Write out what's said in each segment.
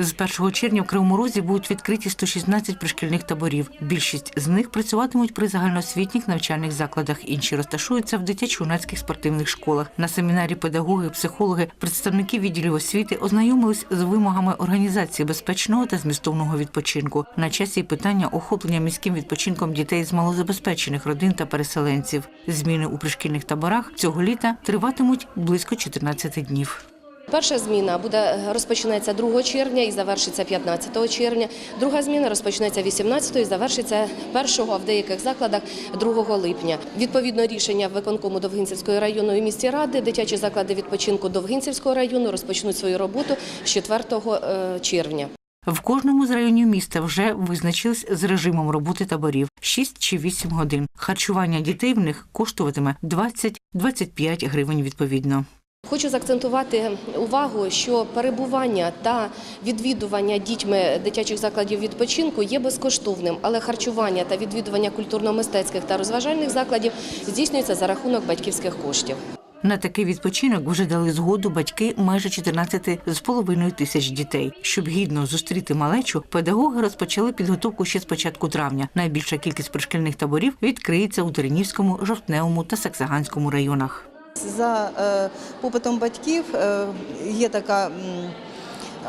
З 1 червня в Кривому Розі будуть відкриті 116 пришкільних таборів. Більшість з них працюватимуть при загальноосвітніх навчальних закладах. Інші розташуються в дитячо-юнацьких спортивних школах. На семінарі педагоги, психологи, представники відділів освіти ознайомились з вимогами організації безпечного та змістовного відпочинку. На часі питання охоплення міським відпочинком дітей з малозабезпечених родин та переселенців. Зміни у пришкільних таборах цього літа триватимуть близько 14 днів. Перша зміна буде розпочнеться 2 червня і завершиться 15 червня. Друга зміна розпочнеться 18 і завершиться 1, а в деяких закладах 2 липня. Відповідно рішення виконкому Довгинцівської районної міської ради, дитячі заклади відпочинку Довгинцівського району розпочнуть свою роботу з 4 е, червня. В кожному з районів міста вже визначились з режимом роботи таборів 6 чи 8 годин. Харчування дітей в них коштуватиме 20-25 гривень відповідно. Хочу заакцентувати увагу, що перебування та відвідування дітьми дитячих закладів відпочинку є безкоштовним, але харчування та відвідування культурно-мистецьких та розважальних закладів здійснюється за рахунок батьківських коштів. На такий відпочинок вже дали згоду батьки майже 14 з половиною тисяч дітей. Щоб гідно зустріти малечу, педагоги розпочали підготовку ще з початку травня. Найбільша кількість пришкільних таборів відкриється у Тернівському, Жовтневому та Саксаганському районах. За е, попитом батьків е, є така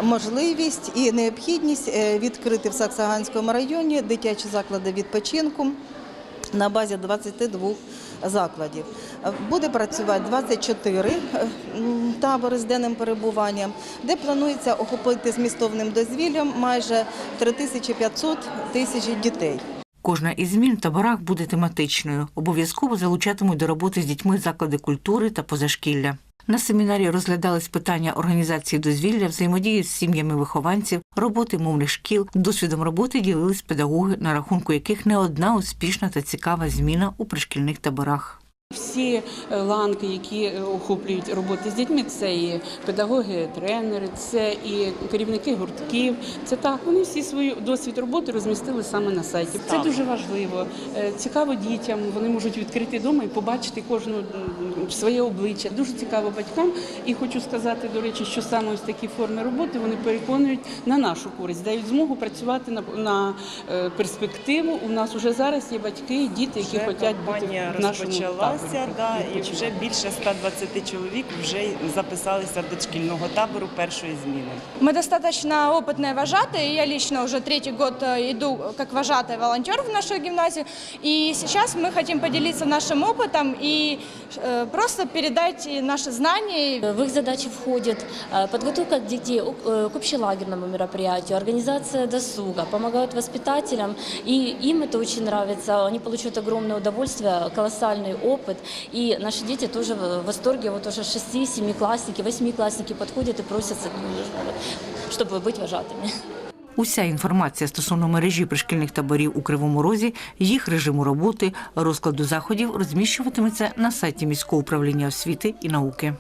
можливість і необхідність е, відкрити в Саксаганському районі дитячі заклади відпочинку на базі 22 закладів. Буде працювати 24 е, табори з денним перебуванням, де планується охопити змістовним дозвіллям майже 3500 тисяч дітей. Кожна із змін в таборах буде тематичною. Обов'язково залучатимуть до роботи з дітьми заклади культури та позашкілля. На семінарі розглядались питання організації дозвілля, взаємодії з сім'ями вихованців, роботи мовних шкіл. Досвідом роботи ділились педагоги, на рахунку яких не одна успішна та цікава зміна у пришкільних таборах. Всі е, ланки, які е, охоплюють роботи з дітьми, це і педагоги, тренери, це і керівники гуртків. Це так, вони всі свою досвід роботи розмістили саме на сайті. Це дуже важливо. Е, Цікаво дітям. Вони можуть відкрити вдома і побачити кожну своє обличчя. Дуже цікаво батькам. І хочу сказати, до речі, що саме ось такі форми роботи вони переконують на нашу користь, дають змогу працювати на, на перспективу. У нас вже зараз є батьки і діти, які хочуть бути в нашому розпочалася, таборі да, і відпочинку. вже більше 120 чоловік вже записалися до шкільного табору першої зміни. Мы достаточно опытные вожатые. Я лично уже третий год э, иду как вожатый волонтер в нашу гимназию. И сейчас мы хотим поделиться нашим опытом и э, просто передать наши знания. В их задачи входит э, подготовка детей о- э, к общелагерному мероприятию, организация досуга, помогают воспитателям, и им это очень нравится. Они получают огромное удовольствие, колоссальный опыт, и наши дети тоже в восторге. Вот уже 6-7 классники, 8 классники подходят и просятся, ну, чтобы быть вожатыми. Уся інформація стосовно мережі пришкільних таборів у Кривому Розі, їх режиму роботи, розкладу заходів розміщуватиметься на сайті міського управління освіти і науки.